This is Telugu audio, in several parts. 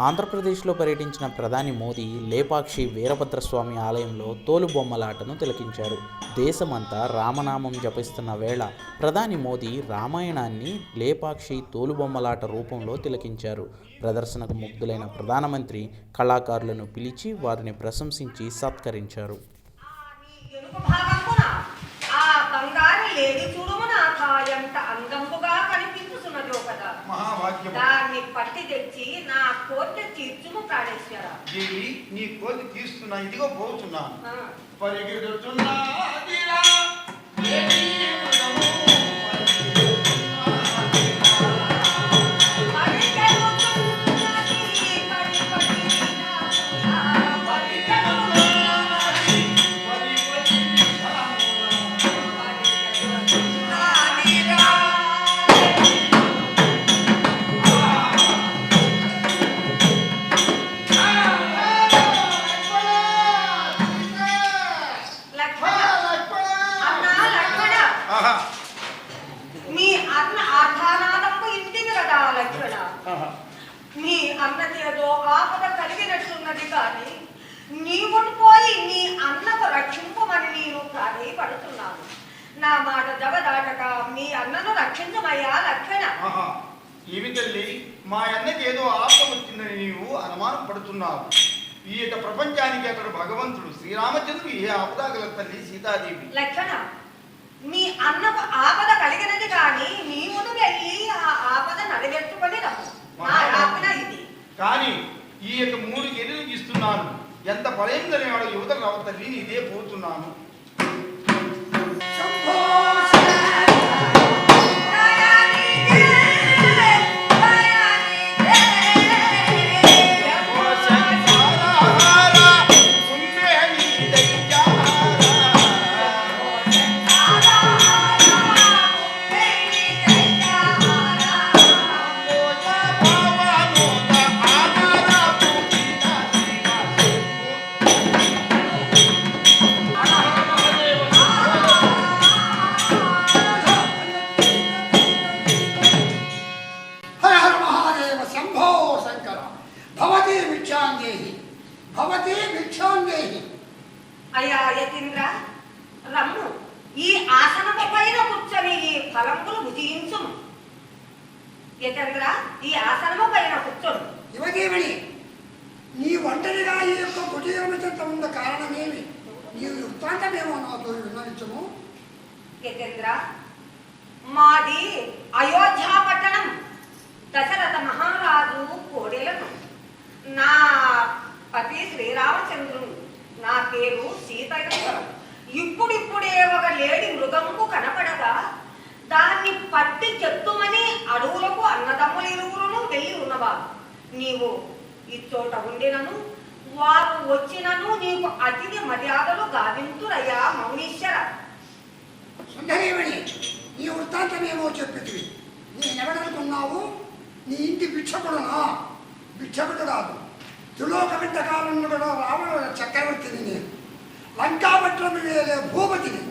ఆంధ్రప్రదేశ్లో పర్యటించిన ప్రధాని మోదీ లేపాక్షి వీరభద్రస్వామి ఆలయంలో తోలుబొమ్మలాటను తిలకించారు. దేశమంతా రామనామం జపిస్తున్న వేళ ప్రధాని మోదీ రామాయణాన్ని లేపాక్షి తోలుబొమ్మలాట రూపంలో తిలకించారు. ప్రదర్శనకు ముగ్ధులైన ప్రధానమంత్రి కళాకారులను పిలిచి వారిని ప్రశంసించి సత్కరించారు. ఎనుక దాన్ని పట్టి తెచ్చి నా తీర్చుము దేవి నీ కోతి తీస్తున్నా ఇదిగో పరిగెడుతున్నదిరా దేవి నీ అన్నకేదో ఆపద కలిగినట్లున్నది కానీ నీవును పోయి నీ అన్నకు రక్షింపమని నేను ప్రాధేయపడుతున్నాను నా మాట జవదాటక మీ అన్నను రక్షించమయ్యా లక్ష్మణ. ఆహా. ఏమి తల్లి? మా అన్నకి ఏదో ఆపద వచ్చిందని నీవు అనుమానం పడుతున్నావు ఈ యొక్క ప్రపంచానికి అతడు భగవంతుడు శ్రీరామచంద్రుడు ఏ ఆపద గల తల్లి సీతాదేవి? లక్ష్మణ మీ అన్నకు ఆపద కలిగినది కానీ నీవును వెళ్ళి ఆ ఆపద నడిగెట్టుకొని రమ్ము నా ఆజ్ఞ ఇది కానీ ఈ యొక్క మూడు గిన్నెలు ఇస్తున్నాను ఎంత బలైందని వాడు యువతలు రావ తల్లి ఇదే పోతున్నాను. భుజించుము యతేంద్ర ఈ ఆసనము పైన కూర్చొని యువదేవుని నీ ఒంటరిగా ఈ యొక్క కుటీరమితంత ఉన్న కారణమేమి? నీవు వృత్తాంతమేమో నాతో విన్నవించము. యతేంద్ర మాది అయోధ్య పట్టణం. దశరథ మహారాజు కోడెలను. నా పతి శ్రీరామచంద్రుడు నా పేరు సీతయ్యవరం ఇప్పుడిప్పుడే ఒక లేడి మృగముకు కనపడగా నీవు ఇచ్చోట ఉండినను వారు వచ్చినను నీకు అతిథి మర్యాదలు గావింతురయ్యా మౌనీశ్వర. సుందరేమణి నీ వృత్తాంతమేమో చెప్పితివి నేనెవడనుకున్నావు? నీ ఇంటి భిక్షకుడునా? భిక్షకుడు కాదు. త్రిలోక బిడ్డ కాలంలో రావణ చక్రవర్తిని నేను. లంకాపట్నం వేలే భూపతిని.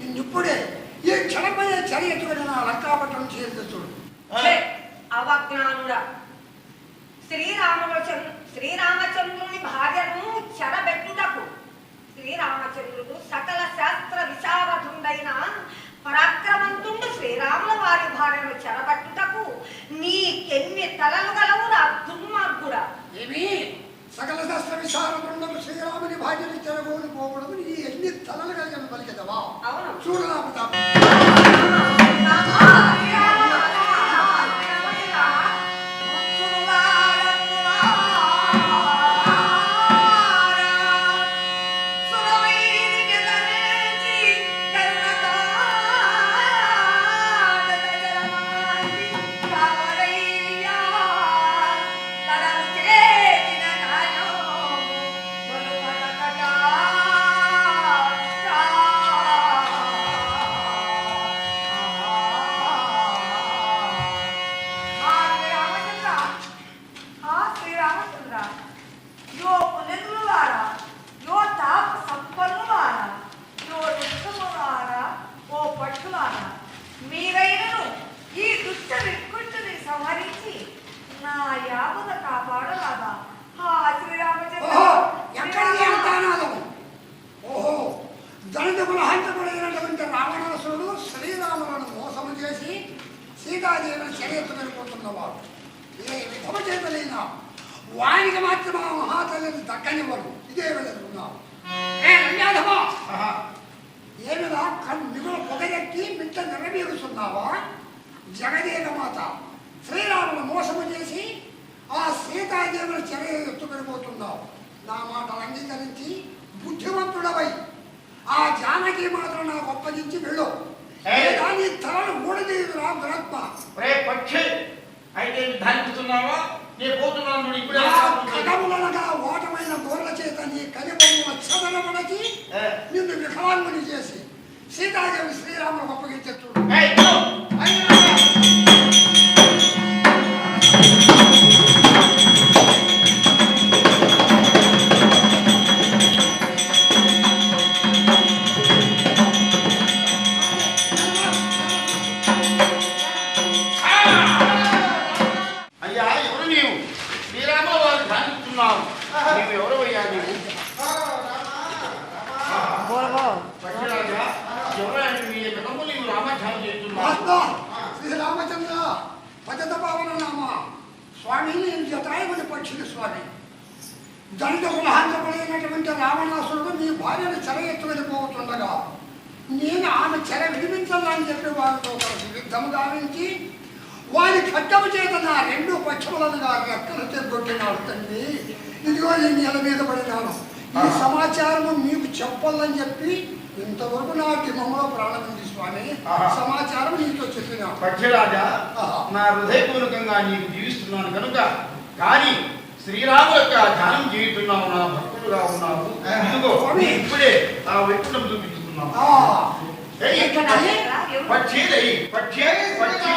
నిన్నిప్పుడే ఈ క్షణమయ్యే చర్య ఎత్తుకుని నా లంకాపట్నం ఛే, అవజ్ఞానుడా. శ్రీరాముల శ్రీరామచంద్రుని భార్యను చెరబెట్టుటకు. శ్రీరామచంద్రుడు సకల శాస్త్ర విశారదుండైన పరాక్రమంతుండు శ్రీరాముల వారి భార్యను చెరబట్టుటకు. నీకెన్ని తలలు గలవు నా దుర్మార్గుడా. ఏమి? సకల శాస్త్ర విశారదుండము శ్రీరాముని భార్యని తెరగోని పోవడం నీ ఎన్ని తలలు కలిగిన పలికెదవా అవును. కులహంతకుడైనటువంటి రావణాసురుడు శ్రీరాములను మోసము చేసి సీతాదేవిని వారు ఇదే విధమ చేతలైన వారికి మాత్రమే మహాతల్లిని దక్కనివ్వరు ఇదే వెళ్ళున్నావు ఏ జానకి మాత్రం నాకు అప్పగించి వెళ్ళు ఏయ్! లేదా నీ తలను ఊడదీయుదురా దురత్మ రే పక్షి అయితే ధాన్యిస్తున్నావా నేను పోతున్నాను చూడు, ఇప్పుడే నా వస్తాను. కథములనగా ఓటమైన గోర్ల చేత నీ కలిపొమ్మ చదరమనకి ఏ. నిన్ను వికలాంగుని చేసి సీతాదేవి శ్రీరాములకు అప్పగించేట్టు శ్రీ రామచంద్ర పతిత పావన నామ. స్వామి నేను జటాయుని పక్షుడు స్వామి. దళిత కులహాంతపడైనటువంటి రావణాసురుడు మీ భార్యను చెర ఎత్తు వెళ్ళిపోతుండగా నేను ఆమె చెర విడిపించాలని చెప్పి వారితో కలిసి యుద్ధము గావించి వారి ఖడ్డము చేత నా రెండు పక్షములను రెక్కలు తెగొట్టినాడు తండ్రి ఇదిగో ఈ నేల మీద పడినాను ఈ సమాచారము మీకు చెప్పాలని చెప్పి ఇంతవరకు నా దిమంలో ప్రారంభించి స్వామి. సమాచారం నీతో చెప్పినా. పక్షిరాజా. నా హృదయపూర్వకంగా నీకు జీవిస్తున్నాను కనుక కానీ శ్రీరాముల యొక్క ధ్యానం చేయుతున్నావు నా భక్తుడుగా ఉన్నావు. ఇప్పుడే ఆ వైకుంఠం చూపించుకున్నావు? పక్షి పక్షి పక్షి.